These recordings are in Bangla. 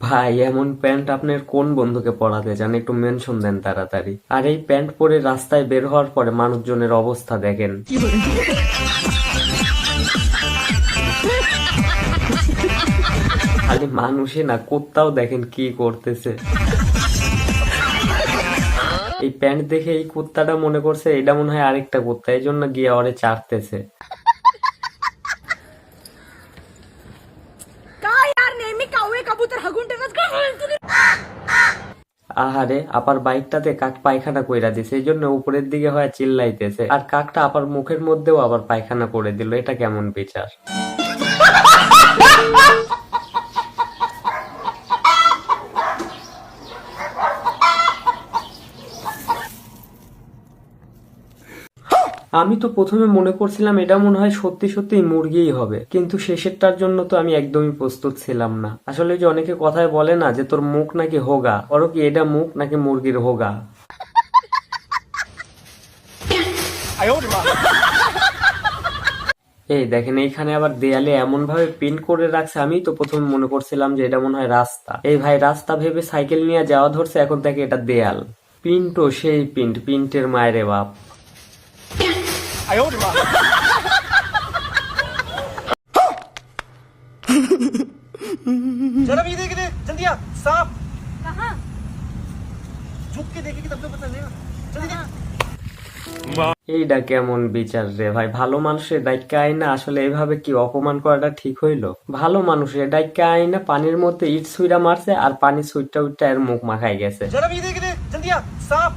ভাই, এমন প্যান্ট আপনার কোন বন্ধুকে পরাতে চান? একটু মেনশন দেন তাড়াতাড়ি। আর এই প্যান্ট পরে রাস্তায় বের হওয়ার পরে মানুষজনের অবস্থা দেখেন। খালি মানুষে না, কুত্তাও দেখেন কি করতেছে। এই প্যান্ট দেখে এই কুত্তাটা মনে করছে, এটা মনে হয় আরেকটা কুত্তা, এই জন্য গিয়ে ওরে চাটতেছে। আবুতার হাগুনটানাস আহারে, আপার বাইকটাতে কাক পায়খানা কইরা দিছে এই জন্য উপরের দিকে হয় চিল্লাইতেছে। আর কাকটা আপার মুখের মধ্যেও আবার পায়খানা করে দিল, এটা কেমন বিচার? আমি তো প্রথমে মনে করছিলাম এটা মনে হয় সত্যি সত্যি মুরগিই হবে, কিন্তু শেষেরটার জন্য তো আমি একদমই প্রস্তুত ছিলাম না। আসলে যে অনেকে কথায় বলে না যে তোর মুখ নাকি হোগা ওর কি এটা মুখ নাকি মুরগির হোগা? এই দেখেন, এইখানে আবার দেয়ালে এমন ভাবে পিন করে রাখছে, আমি তো প্রথমে মনে করছিলাম যে এটা মনে হয় রাস্তা। এই ভাই রাস্তা ভেবে সাইকেল নিয়ে যাওয়া ধরছে, এখন দেখে এটা দেয়াল। পিন্টো সেই পিন্ট, পিন্টের মায়েরে বাপ। जरा भी देख दे जल्दी आ सांप कहाँ झुक के देखेगी तब तो पता चलेगा जल्दी देख এইটা কেমন বিচার রে ভাই ভালো মানুষের ডাইকা আইনা আসলে এইভাবে কি অপমান করাটা ঠিক হইলো ভালো মানুষের ডাইকা আইনা পানির মধ্যে ইট সুইরা মারছে আর পানি সুইটটা উইটটা এর মুখ মাখাই গেছে जरा भी देख दे जल्दी आ सांप कहाँ झुक के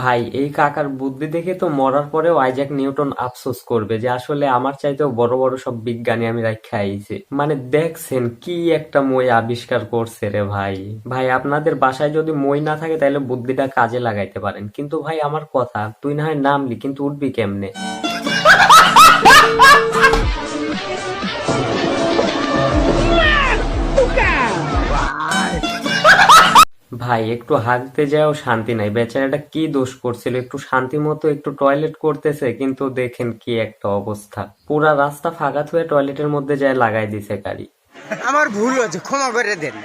ভাই, এই কাকার বুদ্ধি দেখে তো মরার পরেও আইজাক নিউটন আফসোস করবে যে আসলে আমার চাইতেও বড় বড় সব বিজ্ঞানী আমি রাখা আইছি। মানে দেখছেন কি একটা মই আবিষ্কার করছে রে ভাই। ভাই, আপনাদের বাসায় যদি মই না থাকে তাহলে বুদ্ধিটা কাজে লাগাইতে পারেন। কিন্তু ভাই, আমার কথা, তুই না হয় নামলি, কিন্তু উঠবি কেমনে? ভাই একটু হাঁকতে যাও শান্তি নাই। বেচারাটা কি দোষ করছিল? একটু শান্তি মতো একটু টয়লেট করতেছে কিন্তু দেখেন কি একটা অবস্থা। পুরা রাস্তা ফাঁকা থুয়ে টয়লেটের মধ্যে যায় লাগাই দিছে গাড়ি। আমার ভুল হয়েছে ক্ষমা করে দেন।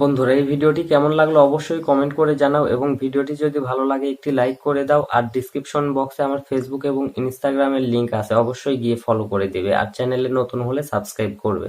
বন্ধুরা এই ভিডিওটি কেমন লাগল অবশ্যই কমেন্ট করে জানাও এবং ভিডিওটি যদি ভালো লাগে একটি লাইক করে দাও। আর ডিসক্রিপশন বক্সে আমার ফেসবুক এবং ইনস্টাগ্রামের লিংক আছে অবশ্যই গিয়ে ফলো করে দিবে। আর চ্যানেলে নতুন হলে সাবস্ক্রাইব করবে।